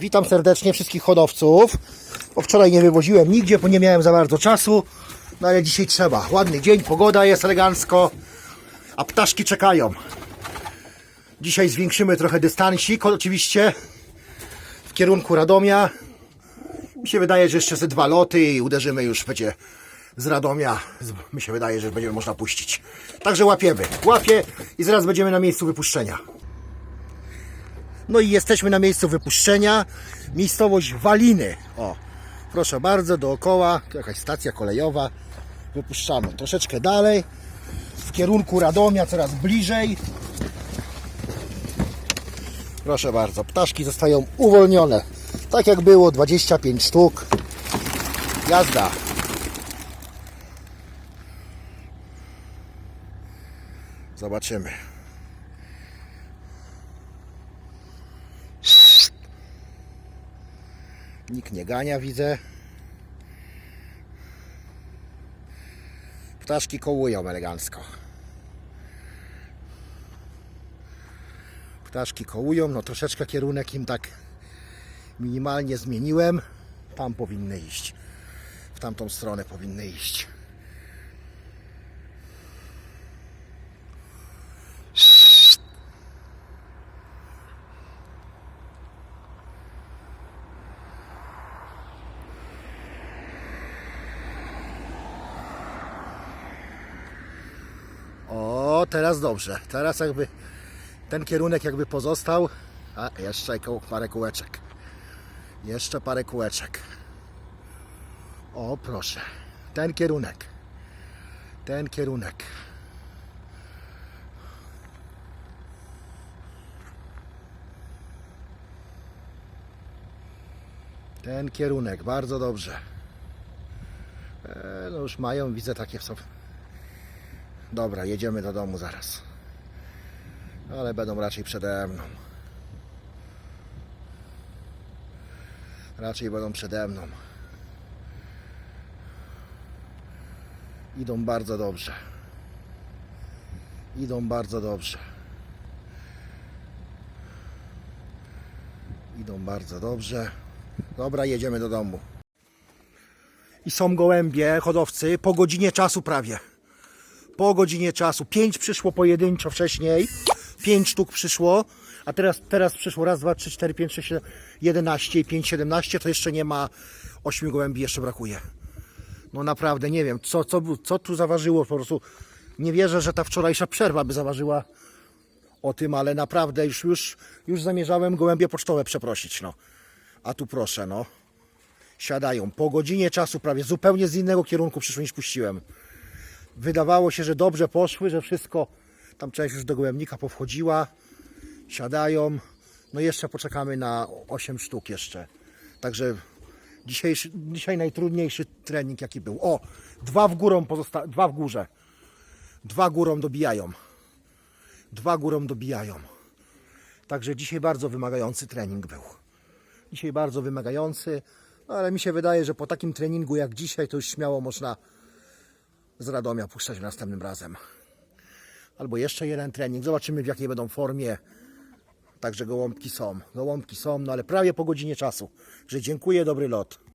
Witam serdecznie wszystkich hodowców. Bo wczoraj nie wywoziłem nigdzie, bo nie miałem za bardzo czasu. No ale dzisiaj trzeba. Ładny dzień, pogoda jest elegancko, a ptaszki czekają. Dzisiaj zwiększymy trochę dystansik, oczywiście w kierunku Radomia. Mi się wydaje, że jeszcze ze dwa loty i uderzymy już będzie z Radomia. Mi się wydaje, że będziemy można puścić. Także łapiemy. Łapię i zaraz będziemy na miejscu wypuszczenia. No i jesteśmy na miejscu wypuszczenia. Miejscowość Waliny. O, proszę bardzo, dookoła. Tu jakaś stacja kolejowa. Wypuszczamy troszeczkę dalej. W kierunku Radomia, coraz bliżej. Proszę bardzo, ptaszki zostają uwolnione. Tak jak było, 25 sztuk. Jazda. Zobaczymy. Nikt nie gania, widzę. Ptaszki kołują elegancko. Ptaszki kołują, no troszeczkę kierunek im tak minimalnie zmieniłem. Tam powinny iść. W tamtą stronę powinny iść. O, teraz dobrze. Teraz jakby ten kierunek jakby pozostał. A jeszcze parę kółeczek. Jeszcze parę kółeczek. O, proszę. Ten kierunek. Ten kierunek. Ten kierunek, bardzo dobrze. E, no już mają, widzę takie są. Dobra, jedziemy do domu zaraz. Ale będą raczej przede mną. Raczej będą przede mną. Idą bardzo dobrze. Idą bardzo dobrze. Idą bardzo dobrze. Dobra, jedziemy do domu. I są gołębie, hodowcy, po godzinie czasu prawie po godzinie czasu. Pięć przyszło pojedynczo wcześniej. Pięć sztuk przyszło. A teraz, teraz przyszło raz, dwa, trzy, cztery, pięć, sześć, siedem, jedenaście i pięć, siedemnaście. To jeszcze nie ma ośmiu gołębi, jeszcze brakuje. No naprawdę nie wiem, co, co, co tu zaważyło. Po prostu nie wierzę, że ta wczorajsza przerwa by zaważyła o tym, ale naprawdę już, już, już zamierzałem gołębie pocztowe przeprosić. No. A tu proszę, no. Siadają po godzinie czasu prawie zupełnie z innego kierunku przyszły niż puściłem wydawało się, że dobrze poszły, że wszystko, tam część już do gołębnika powchodziła, siadają, no jeszcze poczekamy na 8 sztuk jeszcze. Także dzisiejszy, dzisiaj najtrudniejszy trening jaki był. O, dwa w górą pozosta- dwa w górze. Dwa górą dobijają. Dwa górą dobijają. Także dzisiaj bardzo wymagający trening był. Dzisiaj bardzo wymagający, no ale mi się wydaje, że po takim treningu jak dzisiaj to już śmiało można z Radomia puszczać następnym razem. Albo jeszcze jeden trening. Zobaczymy w jakiej będą formie. Także gołąbki są. Gołąbki są, no ale prawie po godzinie czasu. Że dziękuję, dobry lot.